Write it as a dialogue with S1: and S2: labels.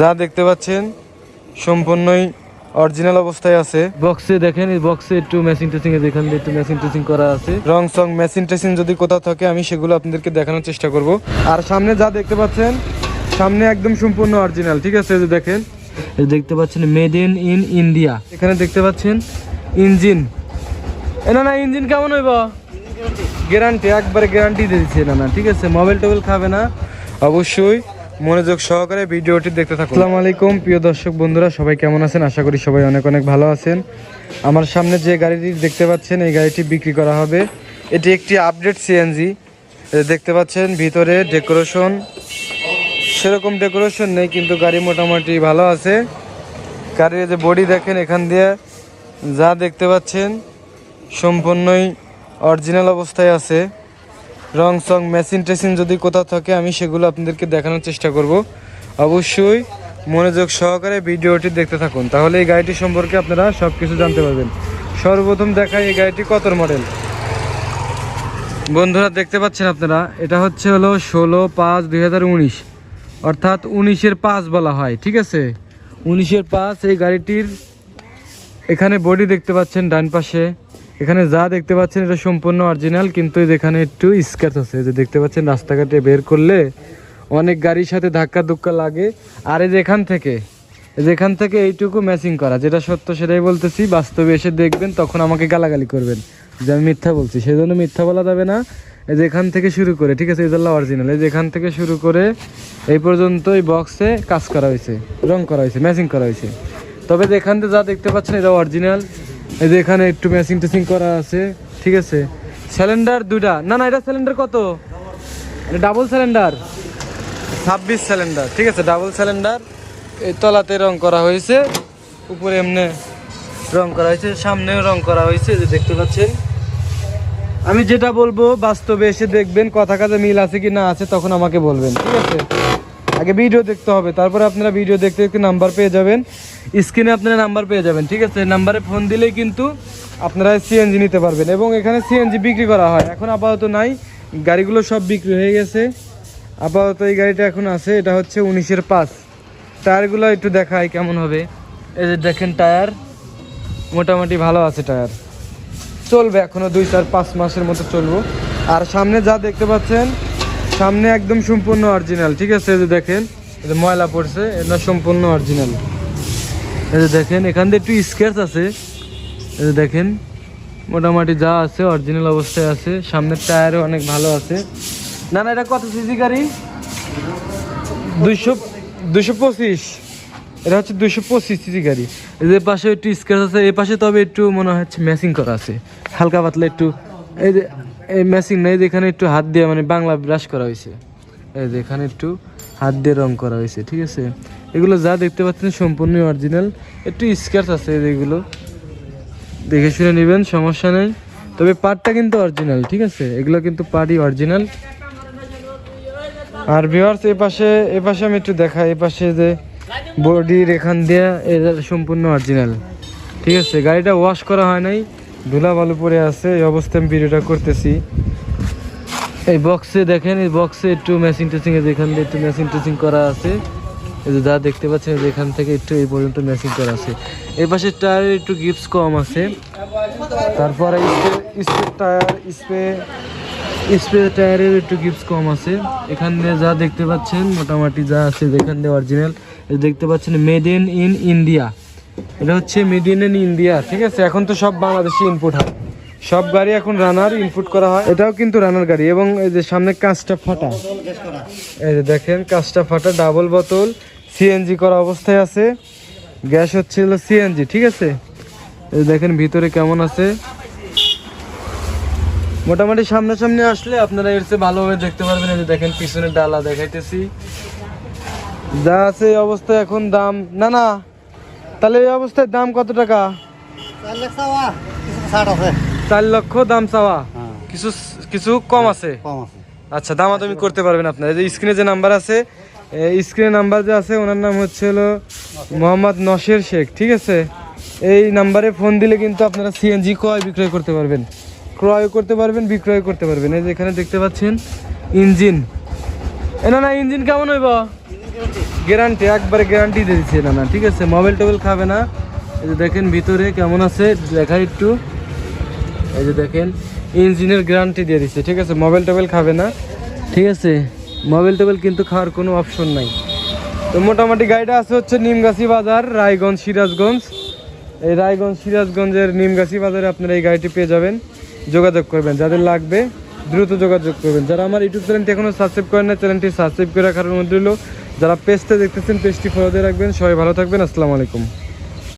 S1: যা দেখতে পাচ্ছেন সম্পূর্ণই অরিজিনাল অবস্থায় আছে।
S2: বক্সে দেখেন এই বক্সে একটু মেশিন টেসিং এ দেখেন একটু মেশিন টেসিং করা আছে।
S1: রং সং মেশিন টেসিন যদি কোথাও থাকে আমি সেগুলো আপনাদেরকে দেখানোর চেষ্টা করব। আর সামনে যা দেখতে পাচ্ছেন সামনে একদম সম্পূর্ণ অরিজিনাল ঠিক আছে? যে দেখেন।
S2: দেখতে পাচ্ছেন মেড ইন ইন ইন্ডিয়া
S1: এখানে দেখতে পাচ্ছেন ইঞ্জিন এ না না ইঞ্জিন কেমন হইব? গ্যারান্টি একবারে গ্যারান্টি দিয়ে দিচ্ছে না না ঠিক আছে? মোবাইল টোবাইল খাবে না। অবশ্যই মনোযোগ সহকারে ভিডিওটি দেখতে থাকুন। আসসালামু আলাইকুম, প্রিয় দর্শক বন্ধুরা, সবাই কেমন আছেন? আশা করি সবাই অনেক অনেক ভালো আছেন। আমার সামনে যে গাড়িটি দেখতে পাচ্ছেন, এই গাড়িটি বিক্রি করা হবে। এটি একটি আপডেট সিএনজি দেখতে পাচ্ছেন, ভিতরে ডেকোরেশন সেরকম ডেকোরেশন নেই, কিন্তু গাড়ি মোটামুটি ভালো আছে। গাড়ির যে বডি দেখেন, এখান দিয়ে যা দেখতে পাচ্ছেন, সম্পূর্ণই অরিজিনাল অবস্থায় আছে। রং সং মেশিন টেসিন যদি কোথাও থাকে, আমি সেগুলো আপনাদেরকে দেখানোর চেষ্টা করব। অবশ্যই মনোযোগ সহকারে ভিডিওটি দেখতে থাকুন। তাহলে এই গাড়িটি সম্পর্কে আপনারা সব কিছু জানতে পারবেন। সর্বপ্রথম দেখাই এই গাড়িটি কত মডেল বন্ধুরা, দেখতে পাচ্ছেন আপনারা, এটা হচ্ছে হলো ষোলো পাঁচ দুই অর্থাৎ উনিশের পাঁচ বলা হয়, ঠিক আছে? উনিশের পাঁচ, এই গাড়িটির এখানে বডি দেখতে পাচ্ছেন ডান পাশে। এখানে যা দেখতে পাচ্ছেন এটা সম্পূর্ণ অরিজিনাল কিন্তু এই যে এখানে একটু স্ক্র্যাচ আছে। যে দেখতে পাচ্ছেন রাস্তাঘাটে বের করলে অনেক গাড়ির সাথে ধাক্কা ধুক্কা লাগে। আর এই যে এখান থেকে, এই যে এখান থেকে এইটুকু ম্যাচিং করা, যেটা সত্য সেটাই বলতেছি। বাস্তবে এসে দেখবেন, তখন আমাকে গালাগালি করবেন যে আমি মিথ্যা বলছি। সেই জন্য মিথ্যা বলা যাবে না। এই যে এখান থেকে শুরু করে, ঠিক আছে যে অরিজিনাল এই যে এখান থেকে শুরু করে এই পর্যন্ত এই বক্সে কাজ করা হয়েছে, রং করা হয়েছে ম্যাচিং করা হয়েছে। তবে যে এখান থেকে যা দেখতে পাচ্ছেন, এটা অরিজিনাল এই যে এখানে একটু ম্যাচিং টেচিং করা আছে, ঠিক আছে? সিলিন্ডার দুইটা। না না, এটা সিলিন্ডার কত? এটা ডাবল সিলিন্ডার ছাব্বিশ সিলিন্ডার ঠিক আছে? ডাবল সিলিন্ডার এই তলাতে রং করা হয়েছে। উপরে এমনি রং করা হয়েছে। সামনেও রং করা হয়েছে যে দেখতে পাচ্ছেন। আমি যেটা বলব, বাস্তবে এসে দেখবেন কথা কাজে মিল আছে কি না আছে, তখন আমাকে বলবেন, ঠিক আছে? আগে ভিডিও দেখতে হবে, তারপরে আপনারা ভিডিও দেখতে দেখতে নাম্বার পেয়ে যাবেন। স্ক্রিনে আপনারা নাম্বার পেয়ে যাবেন, ঠিক আছে? নাম্বারে ফোন দিলেই কিন্তু আপনারা সিএনজি নিতে পারবেন এবং এখানে সিএনজি বিক্রি করা হয়। এখন আপাতত নাই, গাড়িগুলো সব বিক্রি হয়ে গেছে। আপাতত এই গাড়িটা এখন আছে, এটা হচ্ছে উনিশের পাঁচ। টায়ারগুলো একটু দেখায় কেমন হবে। এই যে দেখেন টায়ার, মোটামুটি ভালো আছে টায়ার। চলবে এখনও দুই চার পাঁচ মাসের মতো চলবো। আর সামনে যা দেখতে পাচ্ছেন সামনে একদম সম্পূর্ণ অরিজিনাল ঠিক আছে? এই যে দেখেন যে ময়লা পড়ছে এটা সম্পূর্ণ অরিজিনাল এই যে দেখেন, এখান দিয়ে একটু স্কেচ আছে। এই যে দেখেন, মোটামুটি যা আছে অরিজিনাল অবস্থায় আছে। সামনের টায়ারও অনেক ভালো আছে। না না, এটা কত সিসি গাড়ি? দুইশো দুইশো পঁচিশ। এটা হচ্ছে দুশো পঁচিশ সিসি গাড়ি। যে পাশে একটু স্ক্র্যাচ আছে, এই পাশে তবে একটু মনে হচ্ছে ম্যাচিং করা আছে। হালকা পাতলা একটু, এই যে এই ম্যাচিং নাই এখানে একটু হাত দিয়ে মানে বাংলা ব্রাশ করা হয়েছে। এই যে এখানে একটু হাত দিয়ে রং করা হয়েছে, ঠিক আছে? এগুলো যা দেখতে পাচ্ছেন সম্পূর্ণ অরিজিনাল একটু স্কেচ আছে এগুলো। দেখে শুনে নেবেন, সমস্যা নেই। তবে পার্টটা কিন্তু অরিজিনাল ঠিক আছে? এগুলো কিন্তু পার্টই অরিজিনাল আর ভিওয়ার্স এই পাশে এই পাশে আমি একটু দেখাই এই পাশে যে বডির এখান দিয়ে এটা সম্পূর্ণ অরিজিনাল ঠিক আছে? গাড়িটা ওয়াশ করা হয় নাই। ধুলা বালু পরে আছে, এই অবস্থায় আমি ভিডিওটা করতেছি। এই বক্সে দেখেন, এই বক্সে একটু মেশিন টেসিং এর এখান দিয়ে একটু মেশিন টেসিং করা আছে, এই যে যা দেখতে পাচ্ছেন এই যে এখান থেকে একটু এই পর্যন্ত মেশিন করা আছে। এই পাশে টায়ার একটু গিপস কম আছে। তারপরে স্প্রে টায়ার স্প্রে স্প্রে টায়ারের একটু গিপস কম আছে। এখান যা দেখতে পাচ্ছেন, মোটামুটি যা আছে যেখান দিয়ে অরিজিনাল দেখতে পাচ্ছেন মেড ইন ইন ইন্ডিয়া এটা হচ্ছে মেড ইন ইন ইন্ডিয়া ঠিক আছে? এখন তো সব বাংলাদেশি ইনপুট হয়। সব গাড়ি এখন রানার ইনপুট করা হয়। এটাও কিন্তু রানার গাড়ি এবং এই যে সামনে কাঁচটা ফাটা। এই যে দেখেন, কাঁচটা ফাটা ডাবল বোতল সিএনজি করা অবস্থায় আছে। গ্যাস হচ্ছিল সিএনজি ঠিক আছে? এই দেখেন, ভিতরে কেমন আছে? মোটামুটি সামনাসামনি আসলে আপনারা এর চেয়ে ভালোভাবে দেখতে পারবেন। এই যে দেখেন পিছনের ডালা দেখাইতেছি। যা আছে এই অবস্থায় এখন দাম না না তাহলে এই অবস্থায় দাম কত টাকা?
S3: চার
S1: লক্ষ দাম চাওয়া। কিছু কিছু কম আছে? আচ্ছা দামাদামি করতে পারবেন আপনার। এই যে স্ক্রিনে যে নাম্বার আছে স্ক্রিনে নাম্বার যে আছে, ওনার নাম হচ্ছে হলো মোহাম্মদ নশের শেখ, ঠিক আছে? এই নাম্বারে ফোন দিলে কিন্তু আপনারা সিএনজি ক্রয় বিক্রয় করতে পারবেন। ক্রয় করতে পারবেন, বিক্রয় করতে পারবেন। এই যে এখানে দেখতে পাচ্ছেন, ইঞ্জিন। এ না না, ইঞ্জিন কেমন হইব? গ্যারান্টি, একবারে গ্যারান্টি দিয়ে দিচ্ছে না না, ঠিক আছে? মোবাইল টোবাইল খাবে না। এই যে দেখেন ভিতরে কেমন আছে, দেখাই একটু। এই যে দেখেন, ইঞ্জিনের গ্যারান্টি দিয়ে দিচ্ছে, ঠিক আছে? মোবাইল টোবাইল খাবে না, ঠিক আছে? মোবাইল টোবাইল কিন্তু খাওয়ার কোনো অপশন নাই। তো মোটামুটি গাড়িটা আছে হচ্ছে নিমগাছি বাজার, রায়গঞ্জ, সিরাজগঞ্জ। এই রায়গঞ্জ, সিরাজগঞ্জের নিমগাছি বাজারে আপনারা এই গাড়িটি পেয়ে যাবেন। যোগাযোগ করবেন, যাদের লাগবে দ্রুত যোগাযোগ করবেন। যারা আমার ইউটিউব চ্যানেলটি এখনও সাবস্ক্রাইব করেন না চ্যানেলটি সাবস্ক্রাইব করে রাখার মধ্যে রইল। যারা পেজটা দেখতেছেন পেজটি ফলো দিয়ে রাখবেন। সবাই ভালো থাকবেন। আসসালামু আলাইকুম।